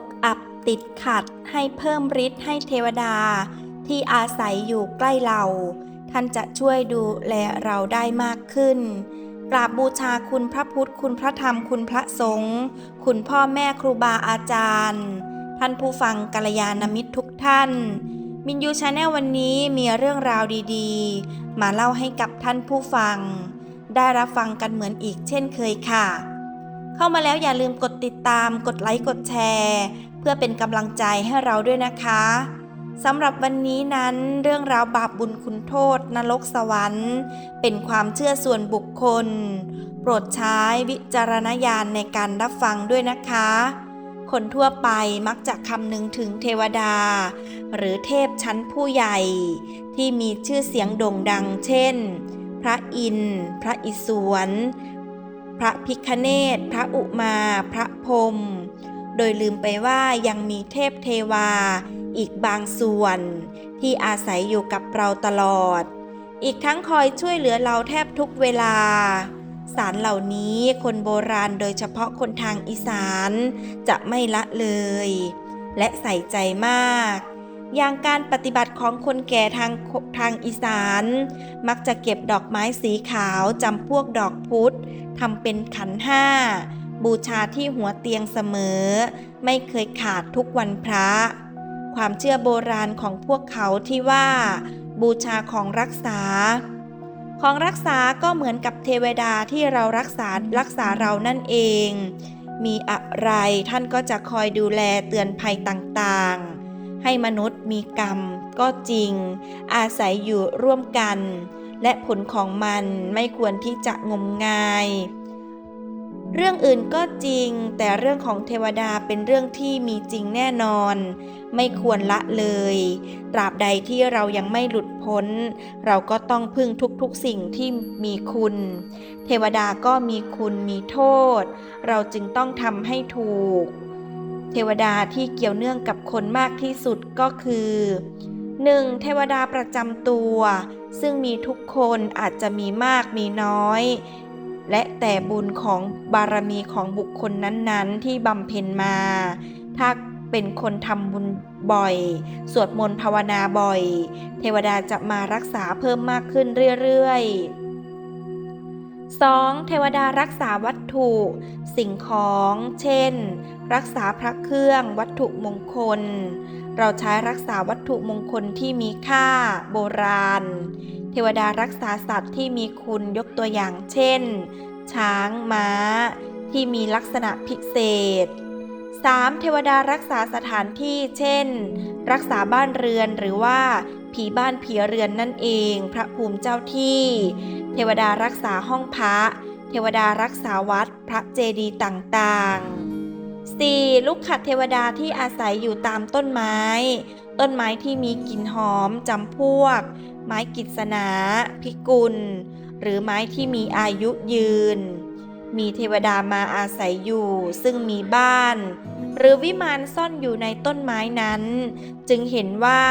กอับติดขัดให้เพิ่มฤทธิ์ให้เทวดา ที่อาศัยอยู่ใกล้เรา ท่านจะช่วยดูแลเราได้มากขึ้น กราบบูชาคุณพระพุทธคุณพระธรรมคุณพระสงฆ์คุณพ่อแม่ครูบาอาจารย์ ท่านผู้ฟังกัลยาณมิตรทุกท่านมินยูชาแนลวันนี้มีเรื่องราวดีๆ มาเล่าให้กับท่านผู้ฟัง ได้รับฟังกันเหมือนอีกเช่นเคยค่ะ เข้ามาแล้วอย่าลืมกดติดตาม กดไลค์ กดแชร์ เพื่อเป็นกำลังใจให้เราด้วยนะคะสำหรับวันนี้นั้นเรื่องราวบาปบุญคุณโทษ นรกสวรรค์ เป็นความเชื่อส่วนบุคคล โปรดใช้วิจารณญาณในการรับฟังด้วยนะคะ คนทั่วไปมักจะคำนึงถึงเทวดา หรือเทพชั้นผู้ใหญ่ ที่มีชื่อเสียงโด่งดังเช่น พระอินทร์ พระอิศวร ระพิคเนศพระอุมา พระพรมโดยลืมไปว่ายังมีเทพเทวา อีกบางส่วน ที่อาศัยอยู่กับเราตลอด อีกทั้งคอยช่วยเหลือเราแทบทุกเวลา สารเหล่านี้คนโบราณโดยเฉพาะคนทางอีสาน จะไม่ละเลย และใส่ใจมาก อย่างการปฏิบัติของคนแก่ทางทางอีสาน มักจะเก็บดอกไม้สีขาวจำพวกดอกพุธทำเป็นขันห้า บูชาที่หัวเตียงเสมอ ไม่เคยขาดทุกวันพระ ความเชื่อโบราณของพวกเขาที่ว่า บูชาของรักษา ของรักษาก็เหมือนกับเทวดาที่เรารักษารักษาเรานั่นเอง มีอะไรท่านก็จะคอยดูแลเตือนภัยต่างๆ ให้มนุษย์มีกรรมก็จริง อาศัยอยู่ร่วมกัน และผลของมันไม่ควรที่จะงมงาย เรื่องอื่นก็จริง แต่เรื่องของเทวดาเป็นเรื่องที่มีจริงแน่นอน ไม่ควรละเลย ตราบใดที่เรายังไม่หลุดพ้น เราก็ต้องพึ่งทุกๆสิ่งที่มีคุณ เทวดาก็มีคุณมีโทษ เราจึงต้องทำให้ถูก เทวดาที่เกี่ยวเนื่องกับคนมากที่สุดก็คือ 1. เทวดาประจำตัว ซึ่งมีทุกคนอาจจะมีมากมีน้อย และแต่บุญของบารมีของบุคคลนั้นๆ ที่บำเพ็ญมา ถ้าเป็นคนทำบุญบ่อย สวดมนต์ภาวนาบ่อย เทวดาจะมารักษาเพิ่มมากขึ้นเรื่อยๆ 2. เทวดารักษาวัตถุ สิ่งของ เช่น รักษาพระเครื่องวัตถุมงคล เราใช้รักษาวัตถุมงคลที่มีค่า โบราณ เทวดารักษาสัตว์ที่มีคุณยกตัวอย่างเช่น ช้างม้า ที่มีลักษณะพิเศษ 3. เทวดารักษาสถานที่เช่น รักษาบ้านเรือนหรือว่า ผีบ้านผีเรือนนั่นเอง พระภูมิเจ้าที่ เทวดารักษาห้องพระ เทวดารักษาวัด พระเจดีย์ต่างๆ 4. ลูกขัดเทวดาที่อาศัยอยู่ตามต้นไม้ ต้นไม้ที่มีกลิ่นหอมจำพวก ไม้กิษณาพิกุล หรือไม้ที่มีอายุยืน มีเทวดามาอาศัยอยู่ซึ่งมีบ้าน หรือวิมานซ่อนอยู่ในต้นไม้นั้น จึงเห็นว่า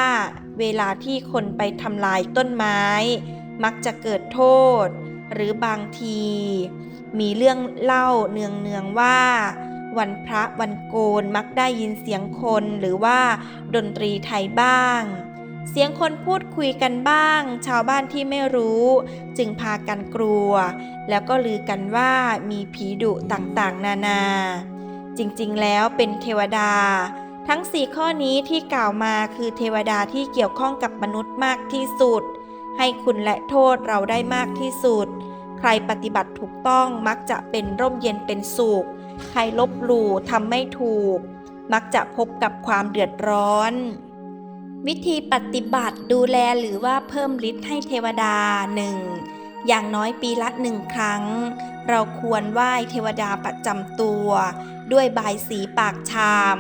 เวลาที่คนไปทำลายต้นไม้ มักจะเกิดโทษ หรือบางที มีเรื่องเล่าเนืองเนืองๆว่า วันพระวันโกนมักได้ยินเสียงคนหรือว่าดนตรีไทยบ้าง เสียงคนพูดคุยกันบ้าง ชาวบ้านที่ไม่รู้ จึงพากันกลัว แล้วก็ลือกันว่ามีผีดุต่างๆ นานา จริงๆ แล้วเป็นเทวดา ทั้งสี่ข้อนี้ที่กล่าวมาคือเทวดาที่เกี่ยวข้องกับมนุษย์มากที่สุด ให้คุณและโทษเราได้มากที่สุด ใครปฏิบัติถูกต้องมักจะเป็นร่มเย็นเป็นสุข ใครลบหลู่ทำไม่ถูก มักจะพบกับความเดือดร้อน วิธีปฏิบัติดูแลหรือว่าเพิ่มฤทธิ์ให้เทวดาหนึ่งอย่างน้อยปีละหนึ่งครั้ง เราควรไหว้เทวดาประจำตัว ด้วยบายสีปากชาม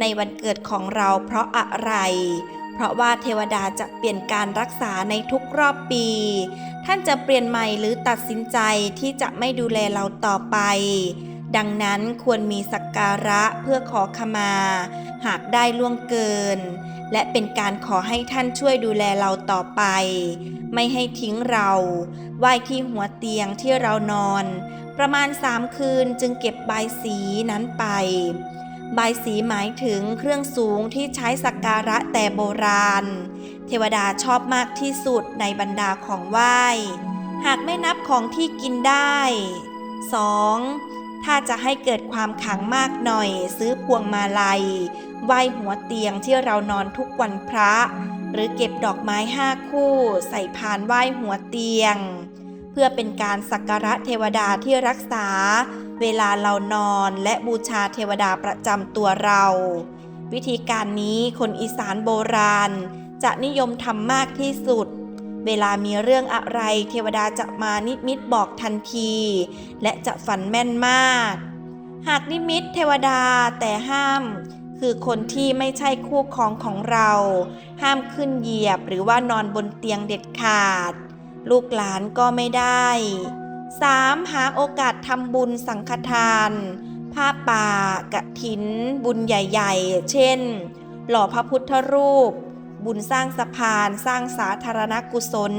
ในวันเกิดของเราเพราะอะไร เพราะว่าเทวดาจะเปลี่ยนการรักษาในทุกรอบปี ท่านจะเปลี่ยนใหม่หรือตัดสินใจที่จะไม่ดูแลเราต่อไป ดังนั้นควรมีสักการะเพื่อขอขมา หากได้ล่วงเกิน และเป็นการขอให้ท่านช่วยดูแลเราต่อไป ไม่ให้ทิ้งเราไหว้ที่หัวเตียงที่เรานอน ประมาณสามคืนจึงเก็บใบสีนั้นไป บายสีหมายถึงเครื่องสูงที่ใช้สักการะแต่โบราณ เทวดาชอบมากที่สุดในบรรดาของไหว้ หากไม่นับของที่กินได้ 2. ถ้าจะให้เกิดความขังมากหน่อย ซื้อพวงมาลัยไหว้หัวเตียงที่เรานอนทุกวันพระ หรือเก็บดอกไม้ห้าคู่ ใส่พานไหว้หัวเตียง เพื่อเป็นการสักการะเทวดาที่รักษา เวลาเรานอนและบูชาเทวดาประจำตัวเรา วิธีการนี้คนอีสานโบราณ จะนิยมทำมากที่สุด เวลามีเรื่องอะไรเทวดาจะมานิมิตบอกทันที และจะฝันแม่นมาก หากนิมิตเทวดาแต่ห้าม คือคนที่ไม่ใช่คู่ครองของเรา ห้ามขึ้นเหยียบหรือว่านอนบนเตียงเด็ดขาด ลูกหลานก็ไม่ได้ 3. หาโอกาสทำบุญสังฆทาน ผ้าป่ากะถิน บุญใหญ่ๆ เช่น หล่อพระพุทธรูป บุญสร้างสะพานสร้างสาธารณกุศล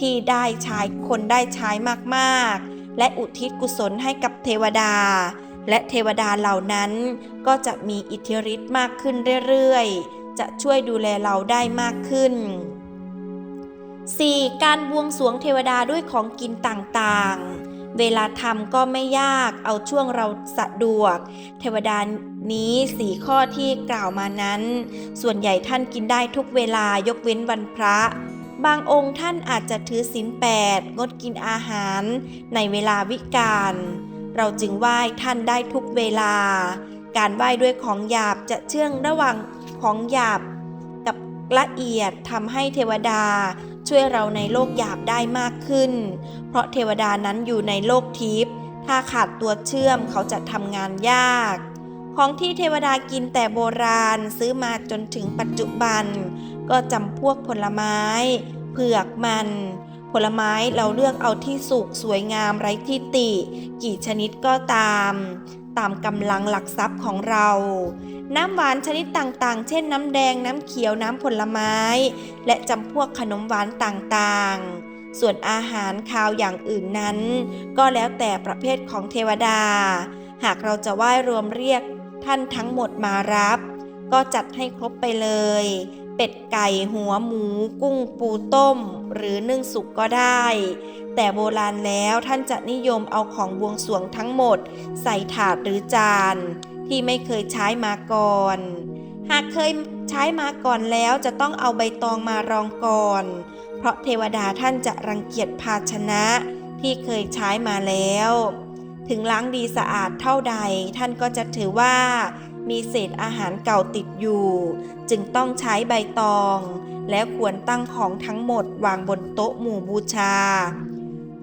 ที่ได้ใช้คนได้ใช้มากๆ และอุทิศกุศลให้กับเทวดา และเทวดาเหล่านั้นก็จะมีอิทธิฤทธิ์มากขึ้นเรื่อยๆ จะช่วยดูแลเราได้มากขึ้น 4. การบวงสรวงเทวดาด้วยของกินต่างๆ เวลาทำก็ไม่ยาก เอาช่วงเราสะดวก เทวดานี้สี่ข้อที่กล่าวมานั้น ส่วนใหญ่ท่านกินได้ทุกเวลายกเว้นวันพระ บางองค์ท่านอาจจะถือศีลแปดงดกินอาหาร ในเวลาวิกาล เราจึงไหว้ท่านได้ทุกเวลา การไหว้ด้วยของหยาบจะเชื่องระหว่างของหยาบกับละเอียดทำให้เทวดา ช่วยเราในโลกหยาบได้มากขึ้น เพราะเทวดานั้นอยู่ในโลกทิพย์ถ้าขาดตัวเชื่อมเขาจะทำงานยาก ของที่เทวดากินแต่โบราณซื้อมาจนถึงปัจจุบัน ก็จำพวกผลไม้ เผือกมันผลไม้เราเลือกเอาที่สุกสวยงามไร้ที่ติ กี่ชนิดก็ตาม ตามกำลังหลักทรัพย์ของเรา น้ำหวานชนิดต่างๆ เช่นน้ำแดงน้ำเขียวน้ำผลไม้ และจำพวกขนมหวานต่างๆ ส่วนอาหารคาวอย่างอื่นนั้น ก็แล้วแต่ประเภทของเทวดา หากเราจะไหว้รวมเรียกท่านทั้งหมดมารับ ก็จัดให้ครบไปเลย เป็ดไก่หัวหมู กุ้งปูต้ม หรือนึ่งสุกก็ได้ แต่โบราณแล้วท่านจะนิยมเอาของบวงสรวงทั้งหมด ใส่ถาดหรือจาน ที่ไม่เคยใช้มาก่อน หากเคยใช้มาก่อนแล้วจะต้องเอาใบตองมารองก่อน เพราะเทวดาท่านจะรังเกียจภาชนะที่เคยใช้มาแล้ว ถึงล้างดีสะอาดเท่าใดท่านก็จะถือว่า มีเศษอาหารเก่าติดอยู่ จึงต้องใช้ใบตอง และควรตั้งของทั้งหมดวางบนโต๊ะหมู่บูชา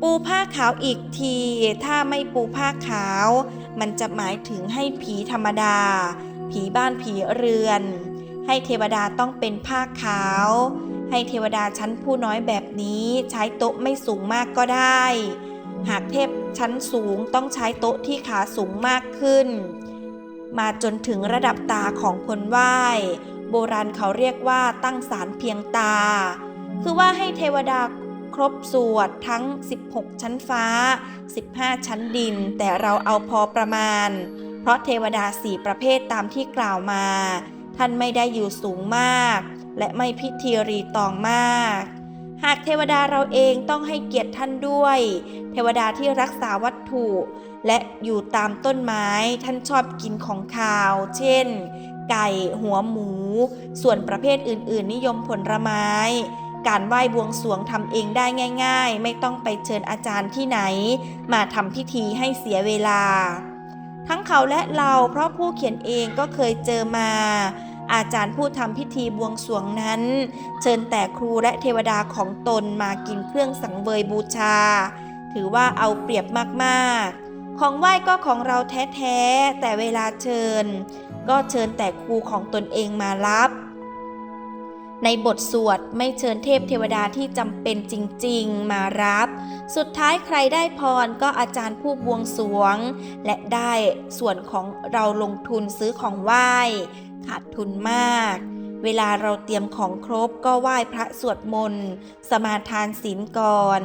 ปูผ้าขาวอีกที ถ้าไม่ปูผ้าขาว มันจะหมายถึงให้ผีธรรมดา ผีบ้านผีเรือน ให้เทวดาต้องเป็นผ้าขาว ให้เทวดาชั้นผู้น้อยแบบนี้ใช้โต๊ะไม่สูงมากก็ได้ หากเทพชั้นสูงต้องใช้โต๊ะที่ขาสูงมากขึ้น มาจนถึงระดับตาของคนไหว้ โบราณเขาเรียกว่าตั้งศาลเพียงตา คือว่าให้เทวดาครบสวดทั้ง 16 ชั้นฟ้า 15 ชั้นดิน แต่เราเอาพอประมาณ เพราะเทวดาสี่ประเภทตามที่กล่าวมา ท่านไม่ได้อยู่สูงมาก และไม่พิธีรีตองมาก หากเทวดาเราเองต้องให้เกียรติท่านด้วย เทวดาที่รักษาวัตถุ และอยู่ตามต้นไม้ท่านชอบกินของขาว เช่น ไก่หัวหมู ส่วนประเภทอื่น ๆ นิยมผลไม้ การไหว้บวงสรวงทำเองได้ง่าย ๆ ไม่ต้องไปเชิญอาจารย์ที่ไหน มาทำพิธีให้เสียเวลา ทั้งเขาและเราเพราะผู้เขียนเองก็เคยเจอมา อาจารย์ผู้ทำพิธีบวงสรวงนั้น เชิญแต่ครูและเทวดาของตนมากินเครื่องสังเวยบูชา ถือว่าเอาเปรียบมากๆ ของไหว้ก็ของเราแท้ๆ แต่เวลาเชิญ ก็เชิญแต่ครูของตนเองมารับในบทสวดไม่เชิญเทพเทวดาที่จำเป็นจริงๆ มารับ สุดท้ายใครได้พรก็อาจารย์ผู้บวงสวง และได้ส่วนของเราลงทุนซื้อของไหว้ ขาดทุนมาก เวลาเราเตรียมของครบก็ไหว้พระสวดมนต์ สมาทานศีลก่อน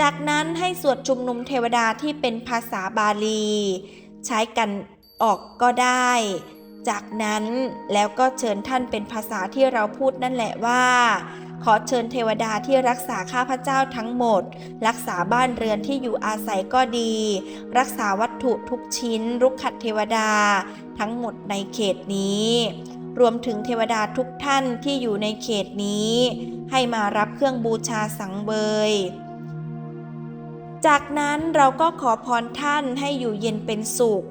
จากนั้นให้สวดชุมนุมเทวดาที่เป็นภาษาบาลี ใช้กันออกก็ได้ จากนั้นแล้วก็เชิญท่านเป็นภาษาที่เราพูดนั่นแหละว่าขอเชิญเทวดาที่รักษาข้าพเจ้าทั้งหมด รักษาบ้านเรือนที่อยู่อาศัยก็ดี รักษาวัตถุทุกชิ้น รุกขัดเทวดา ทั้งหมดในเขตนี้ รวมถึงเทวดาทุกท่านที่อยู่ในเขตนี้ ให้มารับเครื่องบูชาสังเบยจากนั้นเราก็ขอพรท่านให้อยู่เย็นเป็นสุข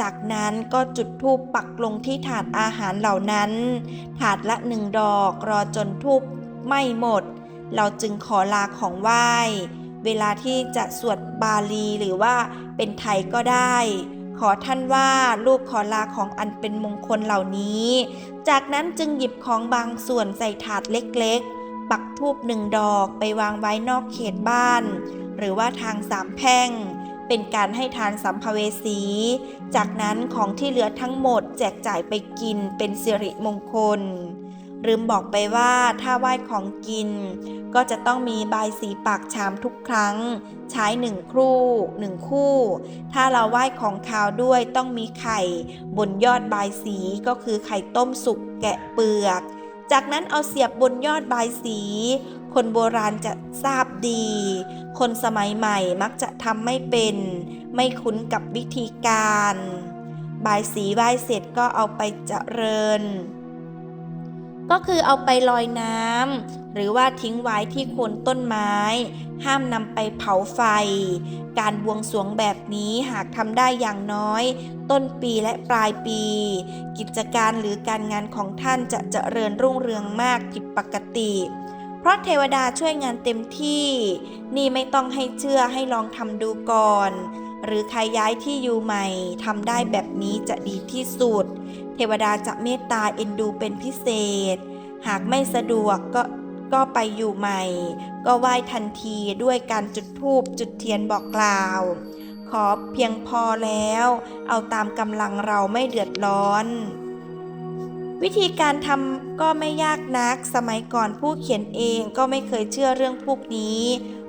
จากนั้นก็จุดธูปปักลงที่ถาดอาหารเหล่านั้น ถาดละหนึ่งดอกรอจนธูป ไม่หมด เราจึงขอลาของไหว้ เวลาที่จะสวดบาลีหรือว่าเป็นไทยก็ได้ ขอท่านว่าลูกขอลาของอันเป็นมงคลเหล่านี้ จากนั้นจึงหยิบของบางส่วนใส่ถาดเล็กๆ ปักทูบหนึ่งดอกไปวางไว้นอกเขตบ้าน หรือว่าทางสามแพร่งเป็นการให้ทานสัมภเวสี จากนั้นของที่เหลือทั้งหมดแจกจ่ายไปกินเป็นสิริมงคล ลืมบอกไปว่าถ้าไหว้ของกิน ก็จะต้องมีใบสีปากชามทุกครั้ง ใช้หนึ่งคู่หนึ่งคู่ ถ้าเราไหว้ของคาวด้วยต้องมีไข่ บนยอดใบสีก็คือไข่ต้มสุกแกะเปลือก จากนั้นเอาเสียบบนยอดใบสี คนโบราณจะทราบดี คนสมัยใหม่มักจะทำไม่เป็น ไม่คุ้นกับวิธีการ บายสีไหว้เสร็จก็เอาไปเจริญ ก็คือเอาไปลอยน้ำหรือว่าทิ้งไว้ที่โคนต้นไม้ ห้ามนำไปเผาไฟ การบวงสรวงแบบนี้หากทำได้อย่างน้อย ต้นปีและปลายปี กิจการหรือการงานของท่านจะเจริญรุ่งเรืองมากผิดปกติ เพราะเทวดาช่วยงานเต็มที่ นี่ไม่ต้องให้เชื่อให้ลองทำดูก่อน หรือใครย้ายที่อยู่ใหม่ทำได้แบบนี้จะดีที่สุด เทวดาจะเมตตาเอ็นดูเป็นพิเศษ หากไม่สะดวกก็ก็ไปอยู่ใหม่ ก็ไหว้ทันทีด้วยการจุดธูปจุดเทียนบอกกล่าว ขอเพียงพอแล้ว เอาตามกำลังเราไม่เดือดร้อน วิธีการทำก็ไม่ยากนัก สมัยก่อนผู้เขียนเองก็ไม่เคยเชื่อเรื่องพวกนี้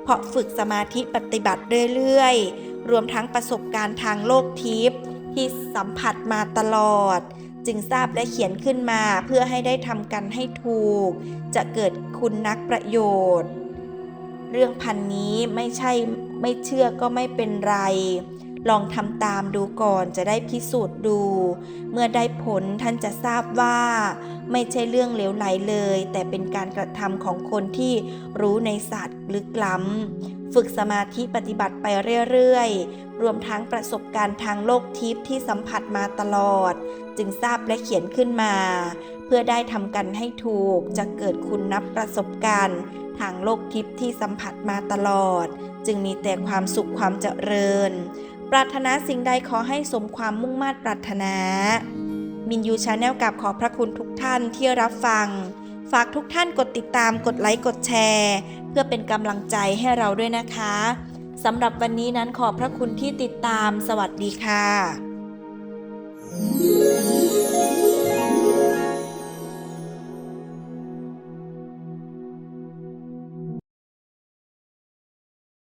เพราะฝึกสมาธิปฏิบัติเรื่อยๆ รวมทั้งประสบการณ์ทางโลกทิพย์ที่สัมผัสมาตลอด จึงทราบและเขียนขึ้นมาเพื่อให้ได้ทำกันให้ถูก จะเกิดคุณนักประโยชน์ เรื่องพันนี้ไม่ใช่ไม่เชื่อก็ไม่เป็นไร ลองทำตามดูก่อนจะได้พิสูจน์ดู เมื่อได้ผลท่านจะทราบว่า ไม่ใช่เรื่องเลวไหลเลย แต่เป็นการกระทำของคนที่รู้ในศาสตร์ลึกล้ำฝึกสมาธิปฏิบัติไปเรื่อยๆ รวมทั้งประสบการณ์ทางโลกทิพย์ที่สัมผัสมาตลอด จึงทราบและเขียนขึ้นมา เพื่อได้ทำกันให้ถูกจะเกิดคุณนับประสบการณ์ทางโลกทิพย์ที่สัมผัสมาตลอด จึงมีแต่ความสุขความเจริญ ปรารถนาสิ่งใดขอให้สมความมุ่งมา่ปรารถนา มินยูชาแนลกับขอพระคุณทุกท่านที่รับฟัง ฝากทุกท่านกดติดตามกดไลค์กดแชร์ เพื่อเป็นกำลังใจให้เราด้วยนะคะสำหรับวันนี้นั้นขอบพระคุณที่ติดตามสวัสดีค่ะ